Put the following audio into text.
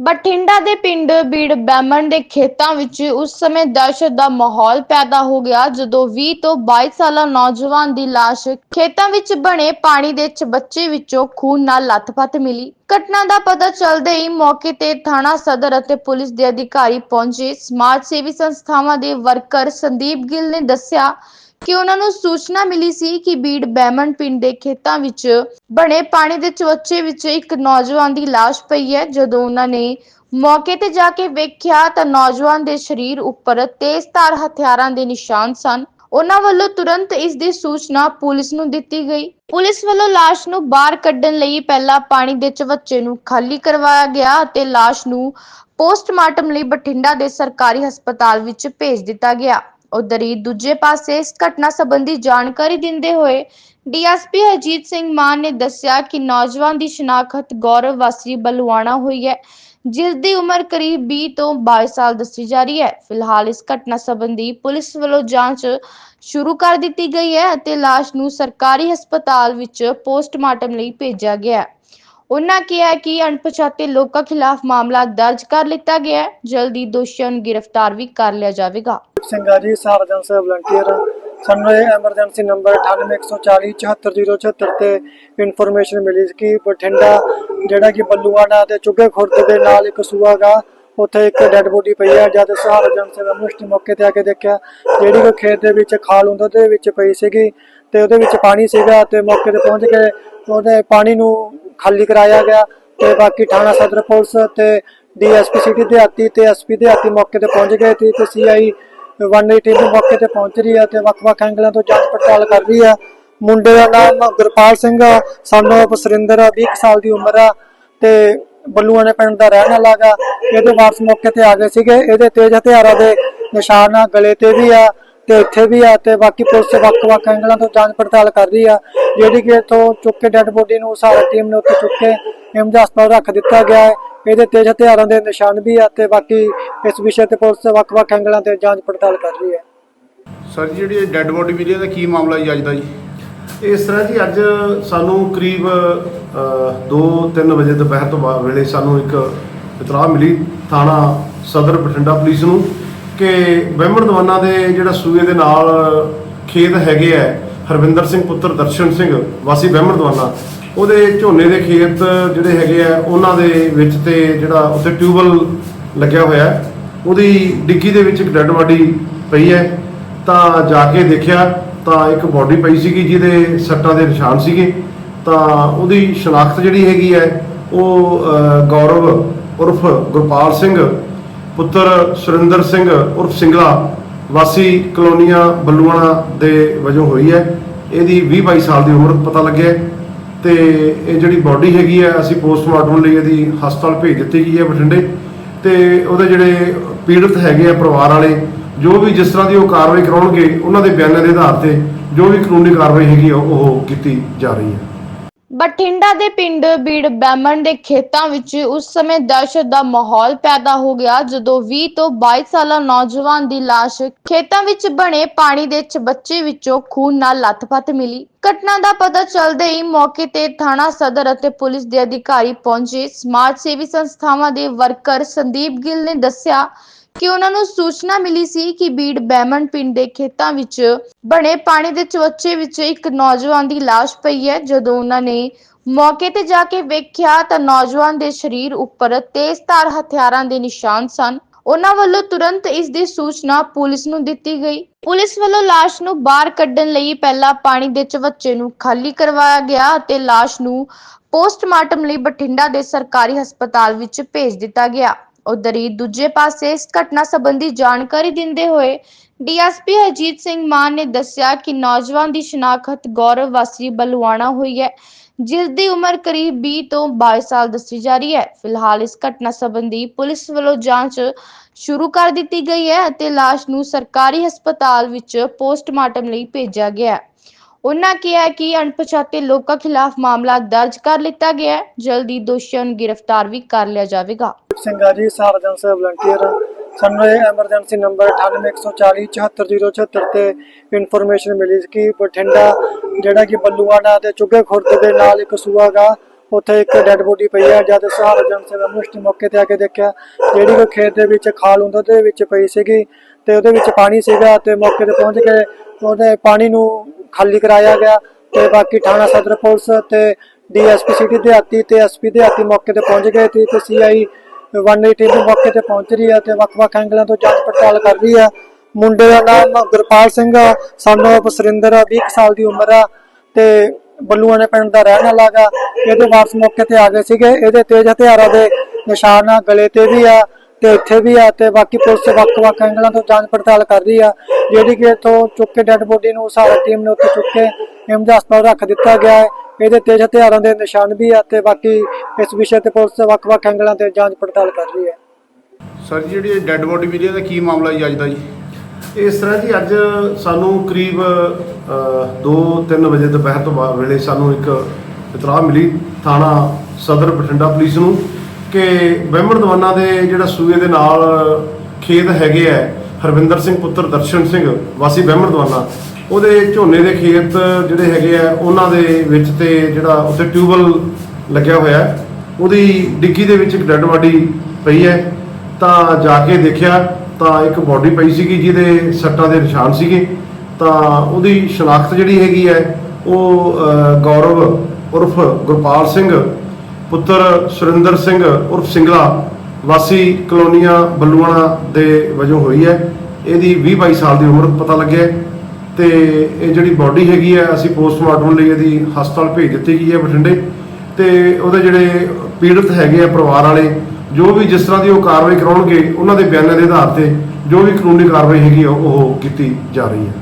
ਬਠਿੰਡਾ ਦੇ ਪਿੰਡ ਬੀੜ ਬੈਮਣ ਦੇ ਖੇਤਾਂ ਵਿੱਚ ਉਸ ਸਮੇਂ ਦਹਿਸ਼ਤ ਦਾ ਮਾਹੌਲ ਪੈਦਾ ਹੋ ਗਿਆ, ਜਦੋਂ 20 ਤੋਂ 22 ਸਾਲਾ ਨੌਜਵਾਨ ਦੀ ਲਾਸ਼ ਖੇਤਾਂ ਵਿੱਚ ਬਣੇ ਪਾਣੀ ਦੇ ਚਬੱਚੇ ਵਿੱਚੋਂ ਖੂਨ ਨਾਲ ਲੱਥਪੱਥ ਮਿਲੀ। ਘਟਨਾ ਦਾ ਪਤਾ ਚੱਲਦੇ ਹੀ ਮੌਕੇ ਤੇ ਥਾਣਾ ਸਦਰ ਅਤੇ ਪੁਲਿਸ ਦੇ ਅਧਿਕਾਰੀ ਪਹੁੰਚੇ। ਸਮਾਜ ਸੇਵੀ ਸੰਸਥਾਵਾਂ ਦੇ ਵਰਕਰ ਸੰਦੀਪ ਗਿੱਲ ਨੇ ਦੱਸਿਆ ਕਿ ਉਹਨਾਂ ਨੂੰ ਸੂਚਨਾ ਮਿਲੀ ਸੀ ਕਿ ਬੀੜ ਬੈਮਨ ਪਿੰਡ ਦੇ ਖੇਤਾਂ ਵਿੱਚ ਬਣੇ ਪਾਣੀ ਦੇ ਚਵੱਚੇ ਵਿੱਚ ਇੱਕ ਨੌਜਵਾਨ ਦੀ ਲਾਸ਼ ਪਈ ਹੈ। ਜਦੋਂ ਉਹਨਾਂ ਨੇ ਮੌਕੇ ਤੇ ਜਾ ਕੇ ਵੇਖਿਆ ਤਾਂ ਨੌਜਵਾਨ ਦੇ ਸਰੀਰ ਉੱਪਰ ਤੇਜ਼ਧਾਰ ਹਥਿਆਰਾਂ ਦੇ ਨਿਸ਼ਾਨ ਸਨ। ਉਹਨਾਂ ਵੱਲੋਂ ਤੁਰੰਤ ਇਸ ਦੀ ਸੂਚਨਾ ਪੁਲਿਸ ਨੂੰ ਦਿੱਤੀ ਗਈ। ਪੁਲਿਸ ਵੱਲੋਂ ਲਾਸ਼ ਨੂੰ ਬਾਹਰ ਕੱਢਣ ਲਈ ਪਹਿਲਾਂ ਪਾਣੀ ਦੇ ਚਵੱਚੇ ਨੂੰ ਖਾਲੀ ਕਰਵਾਇਆ ਗਿਆ ਅਤੇ ਲਾਸ਼ ਨੂੰ ਪੋਸਟਮਾਰਟਮ ਲਈ ਬਠਿੰਡਾ ਦੇ ਸਰਕਾਰੀ ਹਸਪਤਾਲ ਵਿੱਚ ਭੇਜ ਦਿੱਤਾ ਗਿਆ। ਉਧਰ ਹੀ ਦੂਜੇ ਪਾਸੇ ਇਸ ਘਟਨਾ ਸੰਬੰਧੀ ਜਾਣਕਾਰੀ ਦਿੰਦੇ ਹੋਏ ਡੀਐਸਪੀ ਹਰਜੀਤ ਸਿੰਘ ਮਾਨ ਨੇ ਦੱਸਿਆ ਕਿ ਨੌਜਵਾਨ ਦੀ ਸ਼ਨਾਖਤ ਗੌਰਵ ਵਾਸੀ ਬਲਵਾਣਾ ਹੋਈ ਹੈ, ਜਿਸ ਦੀ ਉਮਰ ਕਰੀਬ 20 ਤੋਂ 22 ਸਾਲ ਦੱਸੀ ਜਾ ਰਹੀ ਹੈ। ਫਿਲਹਾਲ ਇਸ ਘਟਨਾ ਸੰਬੰਧੀ ਪੁਲਿਸ ਵੱਲੋਂ ਜਾਂਚ ਸ਼ੁਰੂ ਕਰ ਦਿੱਤੀ ਗਈ ਹੈ ਅਤੇ ਲਾਸ਼ ਨੂੰ ਸਰਕਾਰੀ ਹਸਪਤਾਲ ਵਿੱਚ ਪੋਸਟਮਾਰਟਮ ਲਈ ਭੇਜਿਆ ਗਿਆ ਹੈ। ਉਹਨਾਂ ਕਿਹਾ ਕਿ ਅਣਪਛਾਤੇ ਲੋਕਾਂ ਖਿਲਾਫ ਮਾਮਲਾ ਦਰਜ ਕਰ ਲਿੱਤਾ ਗਿਆ ਹੈ। ਜਲਦੀ ਦੋਸ਼ੀਆਂ ਨੂੰ ਗ੍ਰਿਫਤਾਰ ਵੀ ਕਰ ਲਿਆ ਜਾਵੇਗਾ। ਸਿੰਘ ਜੀ, ਸਾਰਜਨ ਸਾਹਿਬ ਵਲੰਟੀਅਰ ਸਾਨੂੰ ਇਹ ਐਮਰਜੈਂਸੀ ਨੰਬਰ 9814 74076 ਤੇ ਇਨਫੋਰਮੇਸ਼ਨ ਮਿਲੀ ਸੀ ਕਿ ਬਠਿੰਡਾ, ਜਿਹੜਾ ਕਿ ਬੱਲੂਆਣਾ ਤੇ ਚੁੱਗੇ ਖੁਰਦ ਦੇ ਨਾਲ ਇੱਕ ਸੂਆ ਗਾ, ਉੱਥੇ ਇੱਕ ਡੈੱਡ ਬੋਡੀ ਪਈ ਹੈ, ਜਦ ਸਹਾਰਜਨ ਸਾਹਿਬ ਮੁਸ਼ਟ ਮੌਕੇ ਤੇ ਆ ਕੇ ਦੇਖਿਆ, ਜਿਹੜੀ ਕੋ ਖੇਤ ਦੇ ਵਿੱਚ ਖਾਲ ਹੁੰਦਾ, ਉਹਦੇ ਵਿੱਚ ਪਈ ਸੀਗੀ ਤੇ ਉਹਦੇ ਵਿੱਚ ਪਾਣੀ ਸੀਗਾ ਤੇ ਮੌਕੇ ਤੇ ਪਹੁੰਚ ਕੇ ਉਹਦੇ ਪਾਣੀ ਨੂੰ ਖਾਲੀ ਕਰਾਇਆ ਗਿਆ ਤੇ ਬਾਕੀ ਥਾਣਾ ਸਦਰ ਪੁਲਿਸ ਤੇ ਡੀਐਸਪੀ ਸਿਟੀ ਦਿਹਾਤੀ ਤੇ ਐਸਪੀ ਦਿਹਾਤੀ ਮੌਕੇ ਤੇ ਪਹੁੰਚ ਗਏ ਤੇ ਤੇ ਸੀਆਈ ਵਨ ਟੀਮ ਵੀ ਮੌਕੇ ਤੇ ਪਹੁੰਚ ਰਹੀ ਹੈ ਤੇ ਵੱਖ-ਵੱਖ ਐਂਗਲਾਂ ਤੋਂ ਜਾਂਚ ਪੜਤਾਲ ਕਰ ਰਹੀ ਹੈ। ਮੁੰਡੇ ਦਾ ਨਾਮ ਗੁਰਪਾਲ ਸਿੰਘ ਆ, ਸਾਨੂੰ ਸੁਰਿੰਦਰ ਆ 20 ਕੁ ਸਾਲ ਦੀ ਉਮਰ ਆ ਤੇ ਬੱਲੂਆਣੇ ਪਿੰਡ ਦਾ ਰਹਿਣ ਵਾਲਾ ਗਾ ਇਹਦੇ ਵਾਰਸ ਮੌਕੇ ਤੇ ਆ ਗਏ ਸੀਗੇ। ਇਹਦੇ ਤੇਜ਼ ਹਥਿਆਰਾਂ ਦੇ ਨਿਸ਼ਾਨ ਆ ਗਲੇ ਤੇ ਵੀ ਆ। ਤੇ ਇੱਥੇ ਵੀ ਆ ਤੇ ਬਾਕੀ ਪੁਲਿਸ ਵੱਖ-ਵੱਖ ਐਂਗਲਾਂ ਤੋਂ ਜਾਂਚ ਪੜਤਾਲ ਕਰ ਰਹੀ ਆ ਜਿਹੜੀ ਕਿ ਇੱਥੋਂ ਚੁੱਕ ਕੇ ਡੈੱਡ ਬੋਡੀ ਨੂੰ ਸਾਰਾ ਟੀਮ ਨੇ ਉੱਥੇ ਚੁੱਕ ਕੇ ਇਮਜ ਹਸਪਤਾਲ ਰੱਖ ਦਿੱਤਾ ਗਿਆ ਹੈ। ਇਹਦੇ ਤੇਜ਼ ਹਥਿਆਰਾਂ ਦੇ ਨਿਸ਼ਾਨ ਵੀ ਆ ਤੇ ਬਾਕੀ ਇਸ ਵਿਸ਼ੇ ਤੇ ਪੁਲਿਸ ਵੱਖ-ਵੱਖ ਐਂਗਲਾਂ ਤੇ ਜਾਂਚ ਪੜਤਾਲ ਕਰ ਰਹੀ ਹੈ। ਸਰ ਜੀ ਜਿਹੜੀ ਡੈੱਡ ਬੋਡੀ ਮਿਲੀ ਇਹਦਾ ਕੀ ਮਾਮਲਾ ਜੀ ਅੱਜ ਦਾ ਜੀ? ਇਸ ਤਰ੍ਹਾਂ ਜੀ ਅੱਜ ਸਾਨੂੰ ਕਰੀਬ 2-3 ਵਜੇ ਦੁਪਹਿਰ ਤੋਂ ਬਾਅਦ ਵੇਲੇ ਸਾਨੂੰ ਇੱਕ ਇਤਲਾਹ ਮਿਲੀ ਥਾਣਾ ਸਦਰ ਬਠਿੰਡਾ ਪੁਲਿਸ ਨੂੰ। ਕਿ ਬਹਿਮਣ ਦਵਾਨਾ ਦੇ ਜਿਹੜਾ ਸੂਏ ਦੇ ਨਾਲ ਖੇਤ ਹੈਗੇ ਆ, ਹਰਵਿੰਦਰ ਸਿੰਘ ਪੁੱਤਰ ਦਰਸ਼ਨ ਸਿੰਘ, ਵਾਸੀ ਬਹਿਮਣ ਦਵਾਨਾ, ਉਹਦੇ ਝੋਨੇ ਦੇ ਖੇਤ ਜਿਹੜੇ ਹੈਗੇ ਆ, ਉਹਨਾਂ ਦੇ ਵਿੱਚ ਤੇ ਜਿਹੜਾ ਉੱਥੇ ਟਿਊਬਲ ਲੱਗਿਆ ਹੋਇਆ ਉਹਦੀ ਡਿੱਗੀ ਦੇ ਵਿੱਚ ਇੱਕ ਡੈੱਡ ਬਾਡੀ ਪਈ ਹੈ। ਤਾਂ ਜਾ ਕੇ ਦੇਖਿਆ, ਤਾਂ ਇੱਕ ਬਾਡੀ ਪਈ ਸੀਗੀ ਜਿਹਦੇ ਸੱਟਾਂ ਦੇ ਨਿਸ਼ਾਨ ਸੀਗੇ। ਤਾਂ ਉਹਦੀ ਸ਼ਨਾਖਤ ਜਿਹੜੀ ਹੈਗੀ ਹੈ, ਉਹ ਗੌਰਵ ਉਰਫ ਗੁਰਪਾਲ ਸਿੰਘ ਪੁੱਤਰ ਸੁਰਿੰਦਰ ਸਿੰਘ ਉਰਫ ਸਿੰਗਲਾ ਵਾਸੀ ਕਲੋਨੀਆਂ ਬੱਲੂਆਣਾ ਦੇ ਵਜੋਂ ਹੋਈ ਹੈ। ਇਹਦੀ 20 22 ਸਾਲ ਦੀ ਉਮਰ ਪਤਾ ਲੱਗਿਆ ਹੈ ਤੇ ਇਹ ਜਿਹੜੀ ਬਾਡੀ ਹੈਗੀ ਹੈ, ਅਸੀਂ ਪੋਸਟਮਾਰਟਮ ਲਈ ਇਹਦੀ ਹਸਪਤਾਲ ਭੇਜ ਦਿੱਤੀ ਗਈ ਹੈ ਬਠਿੰਡੇ ਤੇ ਉਹਦੇ ਜਿਹੜੇ ਪੀੜਤ ਹੈਗੇ ਆ ਪਰਿਵਾਰ ਵਾਲੇ, ਜੋ ਵੀ ਜਿਸ ਤਰ੍ਹਾਂ ਦੀ ਉਹ ਕਾਰਵਾਈ ਕਰਾਉਣਗੇ, ਉਹਨਾਂ ਦੇ ਬਿਆਨਾਂ ਦੇ ਆਧਾਰ ਤੇ ਜੋ ਵੀ ਕਾਨੂੰਨੀ ਕਾਰਵਾਈ ਹੈਗੀ ਆ, ਉਹ ਕੀਤੀ ਜਾ ਰਹੀ ਹੈ। ਬਠਿੰਡਾ ਦੇ ਪਿੰਡ ਬੀੜ ਬੈਮਣ ਦੇ ਖੇਤਾਂ ਵਿੱਚ ਉਸ ਸਮੇਂ ਦਹਿਸ਼ਤ ਦਾ ਮਾਹੌਲ ਪੈਦਾ ਹੋ ਗਿਆ, ਜਦੋਂ 20 ਤੋਂ 22 ਸਾਲਾ ਨੌਜਵਾਨ ਦੀ ਲਾਸ਼ ਖੇਤਾਂ ਵਿੱਚ ਬਣੇ ਪਾਣੀ ਦੇ ਚਬੱਚੇ ਵਿੱਚੋਂ ਖੂਨ ਨਾਲ ਲੱਥਪੱਥ ਮਿਲੀ। ਘਟਨਾ ਦਾ ਪਤਾ ਚੱਲਦੇ ਹੀ ਮੌਕੇ ਤੇ ਥਾਣਾ ਸਦਰ ਅਤੇ ਪੁਲਿਸ ਦੇ ਅਧਿਕਾਰੀ ਪਹੁੰਚੇ। ਸਮਾਜ ਸੇਵੀ ਸੰਸਥਾਵਾਂ ਦੇ ਵਰਕਰ ਸੰਦੀਪ ਗਿੱਲ ਨੇ ਦੱਸਿਆ ਕਿ ਉਹਨਾਂ ਨੂੰ ਸੂਚਨਾ ਮਿਲੀ ਸੀ ਕਿ ਬੀੜ ਬੈਮਣ ਪਿੰਡ ਦੇ ਖੇਤਾਂ ਵਿੱਚ ਬਣੇ ਪਾਣੀ ਦੇ ਚਵੱਚੇ ਵਿੱਚ ਇੱਕ ਨੌਜਵਾਨ ਦੀ ਲਾਸ਼ ਪਈ ਹੈ। ਜਦੋਂ ਉਹਨਾਂ ਨੇ ਮੌਕੇ ਤੇ ਜਾ ਕੇ ਵੇਖਿਆ ਤਾਂ ਨੌਜਵਾਨ ਦੇ ਸਰੀਰ ਉੱਪਰ ਤੇਜ਼ਧਾਰ ਹਥਿਆਰਾਂ ਦੇ ਨਿਸ਼ਾਨ ਸਨ। ਉਹਨਾਂ ਵੱਲੋਂ ਤੁਰੰਤ ਇਸ ਦੀ ਸੂਚਨਾ ਪੁਲਿਸ ਨੂੰ ਦਿੱਤੀ ਗਈ। ਪੁਲਿਸ ਵੱਲੋਂ ਲਾਸ਼ ਨੂੰ ਬਾਹਰ ਕੱਢਣ ਲਈ ਪਹਿਲਾਂ ਪਾਣੀ ਦੇ ਚਵੱਚੇ ਨੂੰ ਖਾਲੀ ਕਰਵਾਇਆ ਗਿਆ ਅਤੇ ਲਾਸ਼ ਨੂੰ ਪੋਸਟਮਾਰਟਮ ਲਈ ਬਠਿੰਡਾ ਦੇ ਸਰਕਾਰੀ ਹਸਪਤਾਲ ਵਿੱਚ ਭੇਜ ਦਿੱਤਾ ਗਿਆ। ਉਧਰ ਹੀ ਦੂਜੇ ਪਾਸੇ ਇਸ ਘਟਨਾ ਸੰਬੰਧੀ ਜਾਣਕਾਰੀ ਦਿੰਦੇ ਹੋਏ ਡੀਐਸਪੀ ਹਰਜੀਤ ਸਿੰਘ ਮਾਨ ਨੇ ਦੱਸਿਆ ਕਿ ਨੌਜਵਾਨ ਦੀ ਸ਼ਨਾਖਤ ਗੌਰਵ ਵਾਸੀ ਬਲਵਾਣਾ ਹੋਈ ਹੈ, ਜਿਸ ਦੀ ਉਮਰ ਕਰੀਬ 20 ਤੋਂ 22 ਸਾਲ ਦੱਸੀ ਜਾ ਰਹੀ ਹੈ। ਫਿਲਹਾਲ ਇਸ ਘਟਨਾ ਸੰਬੰਧੀ ਪੁਲਿਸ ਵੱਲੋਂ ਜਾਂਚ ਸ਼ੁਰੂ ਕਰ ਦਿੱਤੀ ਗਈ ਹੈ ਅਤੇ ਲਾਸ਼ ਨੂੰ ਸਰਕਾਰੀ ਹਸਪਤਾਲ ਵਿੱਚ ਪੋਸਟਮਾਰਟਮ ਲਈ ਭੇਜਿਆ ਗਿਆ ਹੈ। ਉਹਨਾਂ ਕਿਹਾ ਕਿ ਅਣਪਛਾਤੇ ਲੋਕਾਂ ਖਿਲਾਫ ਮਾਮਲਾ ਦਰਜ ਕਰ ਲਿੱਤਾ ਗਿਆ ਹੈ। ਜਲਦੀ ਦੋਸ਼ੀਆਂ ਨੂੰ ਗ੍ਰਿਫਤਾਰ ਵੀ ਕਰ ਲਿਆ ਜਾਵੇਗਾ। ਸਿੰਘ ਆ ਜੀ, ਸਾਰਜਨ ਸਾਹਿਬ ਵਲੰਟੀਅਰ ਸਾਨੂੰ ਇਹ ਐਮਰਜੈਂਸੀ ਨੰਬਰ 9814 74076 ਤੇ ਇਨਫੋਰਮੇਸ਼ਨ ਮਿਲੀ ਸੀ ਕਿ ਬਠਿੰਡਾ, ਜਿਹੜਾ ਕਿ ਬੱਲੂਆਣਾ ਤੇ ਚੁੱਗੇ ਖੁਰਦ ਦੇ ਨਾਲ ਇੱਕ ਸੂਆ ਗਾ, ਉੱਥੇ ਇੱਕ ਡੈੱਡ ਬੋਡੀ ਪਈ ਹੈ, ਜਦ ਸਹਾਰਾ ਜਨ ਸੇਵਾ ਮੁਸ਼ਟ ਮੌਕੇ ਤੇ ਆ ਕੇ ਦੇਖਿਆ, ਜਿਹੜੀ ਕੋਈ ਖੇਤ ਦੇ ਵਿੱਚ ਖਾਲ ਹੁੰਦਾ, ਉਹਦੇ ਵਿੱਚ ਪਈ ਸੀਗੀ ਤੇ ਉਹਦੇ ਵਿੱਚ ਪਾਣੀ ਸੀਗਾ ਤੇ ਮੌਕੇ ਤੇ ਪਹੁੰਚ ਕੇ ਉਹਦੇ ਪਾਣੀ ਨੂੰ ਖਾਲੀ ਕਰਾਇਆ ਗਿਆ ਤੇ ਬਾਕੀ ਥਾਣਾ ਸਦਰ ਪੁਲਿਸ ਤੇ ਡੀਐਸਪੀ ਸਿਟੀ ਦਿਹਾਤੀ ਤੇ ਐਸਪੀ ਦਿਹਾਤੀ ਮੌਕੇ ਤੇ ਪਹੁੰਚ ਗਏ ਸੀ ਤੇ ਸੀਆਈ 180 ਵੀ ਮੌਕੇ ਤੇ ਪਹੁੰਚ ਰਹੀ ਹੈ ਤੇ ਵੱਖ-ਵੱਖ ਐਂਗਲਾਂ ਤੋਂ ਜਾਂਚ ਪੜਤਾਲ ਕਰ ਰਹੀ ਹੈ। ਮੁੰਡੇ ਦਾ ਨਾਮ ਗੁਰਪਾਲ ਸਿੰਘ ਆ, son of ਆ 20 ਸਾਲ ਦੀ ਉਮਰ ਆ ਤੇ ਬੱਲੂਆਣੇ ਪਿੰਡ ਦਾ ਰਹਿਣ ਵਾਲਾ ਗਾ ਇਹਦੇ ਵਾਰਸ ਮੌਕੇ ਤੇ ਆ ਗਏ ਸੀਗੇ। ਇਹਦੇ ਤੇਜ਼ ਹਥਿਆਰਾਂ ਦੇ ਨਿਸ਼ਾਨ ਆ ਗਲੇ ਤੇ ਵੀ ਆ ਤੇ ਇੱਥੇ ਵੀ ਆ ਤੇ ਬਾਕੀ ਪੁਲਿਸ ਵੱਖ-ਵੱਖ ਐਂਗਲਾਂ ਤੋਂ ਜਾਂਚ ਪੜਤਾਲ ਕਰ ਰਹੀ ਆ। ਜਿਹੜੀ ਕਿ ਇੱਥੋਂ ਚੁੱਕ ਕੇ ਡੈੱਡ ਬੋਡੀ ਨੂੰ ਸਾਰਾ ਟੀਮ ਨੇ ਉੱਥੇ ਚੁੱਕ ਕੇ ਇਮਜ ਹਸਪਤਾਲ ਰੱਖ ਦਿੱਤਾ ਗਿਆ ਹੈ। ਇਹਦੇ ਤੇਜ਼ ਹਥਿਆਰਾਂ ਦੇ ਨਿਸ਼ਾਨ ਵੀ ਆ ਤੇ ਬਾਕੀ ਇਸ ਵਿਸ਼ੇ ਤੇ ਪੁਲਿਸ ਵੱਖ-ਵੱਖ ਐਂਗਲਾਂ ਤੇ ਜਾਂਚ ਪੜਤਾਲ ਕਰ ਰਹੀ ਹੈ। ਸਰ ਜੀ ਜਿਹੜੀ ਡੈੱਡ ਬੋਡੀ ਮਿਲੀ ਹੈ ਦਾ ਕੀ ਮਾਮਲਾ ਜੀ ਅੱਜ ਦਾ ਜੀ? ਇਸ ਤਰ੍ਹਾਂ ਜੀ ਅੱਜ ਸਾਨੂੰ ਕਰੀਬ 2-3 ਵਜੇ ਦੁਪਹਿਰ ਤੋਂ ਬਾਅਦ ਵੇਲੇ ਸਾਨੂੰ ਇੱਕ ਇਤਲਾਹ ਮਿਲੀ ਥਾਣਾ ਸਦਰ ਬਠਿੰਡਾ ਪੁਲਿਸ ਨੂੰ ਕਿ ਬਹਿਮਣ ਦਵਾਨਾ ਦੇ ਜਿਹੜਾ ਸੂਏ ਦੇ ਨਾਲ ਖੇਤ ਹੈਗੇ ਆ ਹਰਵਿੰਦਰ ਸਿੰਘ ਪੁੱਤਰ ਦਰਸ਼ਨ ਸਿੰਘ ਵਾਸੀ ਬਹਿਮਣ ਦਵਾਨਾ ਉਹਦੇ ਝੋਨੇ ਦੇ ਖੇਤ ਜਿਹੜੇ ਹੈਗੇ ਆ, ਉਹਨਾਂ ਦੇ ਵਿੱਚ ਤੇ ਜਿਹੜਾ ਉੱਥੇ ਟਿਊਬਲ ਲੱਗਿਆ ਹੋਇਆ ਉਹਦੀ ਡਿੱਗੀ ਦੇ ਵਿੱਚ ਇੱਕ ਡੈੱਡ ਬਾਡੀ ਪਈ ਹੈ। ਤਾਂ ਜਾ ਕੇ ਦੇਖਿਆ, ਤਾਂ ਇੱਕ ਬਾਡੀ ਪਈ ਸੀਗੀ ਜਿਹਦੇ ਸੱਟਾਂ ਦੇ ਨਿਸ਼ਾਨ ਸੀਗੇ। ਤਾਂ ਉਹਦੀ ਸ਼ਨਾਖਤ ਜਿਹੜੀ ਹੈਗੀ ਹੈ, ਉਹ ਗੌਰਵ ਉਰਫ ਗੁਰਪਾਲ ਸਿੰਘ, ਪੁੱਤਰ ਸੁਰਿੰਦਰ ਸਿੰਘ ਉਰਫ ਸਿੰਗਲਾ, ਵਾਸੀ ਕਲੋਨੀਆ ਬੱਲੂਆਣਾ ਦੇ ਵਜੋਂ ਹੋਈ ਹੈ। ਇਹਦੀ 20 22 ਸਾਲ ਦੀ ਉਮਰ ਪਤਾ ਲੱਗਿਆ ਤੇ ਇਹ ਜਿਹੜੀ ਬਾਡੀ ਹੈਗੀ ਹੈ ਅਸੀਂ ਪੋਸਟਮਾਰਟਮ ਲਈ ਇਹਦੀ ਹਸਪਤਾਲ ਭੇਜ ਦਿੱਤੀ ਗਈ ਹੈ ਬਠਿੰਡੇ। ਤੇ ਉਹਦੇ ਜਿਹੜੇ ਪੀੜਤ ਹੈਗੇ ਆ ਪਰਿਵਾਰ ਵਾਲੇ, ਜੋ ਵੀ ਜਿਸ ਤਰ੍ਹਾਂ ਦੀ ਉਹ ਕਾਰਵਾਈ ਕਰਾਉਣਗੇ, ਉਹਨਾਂ ਦੇ ਬਿਆਨਾਂ ਦੇ ਆਧਾਰ ਤੇ ਜੋ ਵੀ ਕਾਨੂੰਨੀ ਕਾਰਵਾਈ ਹੈਗੀ ਆ, ਉਹ ਕੀਤੀ ਜਾ ਰਹੀ ਹੈ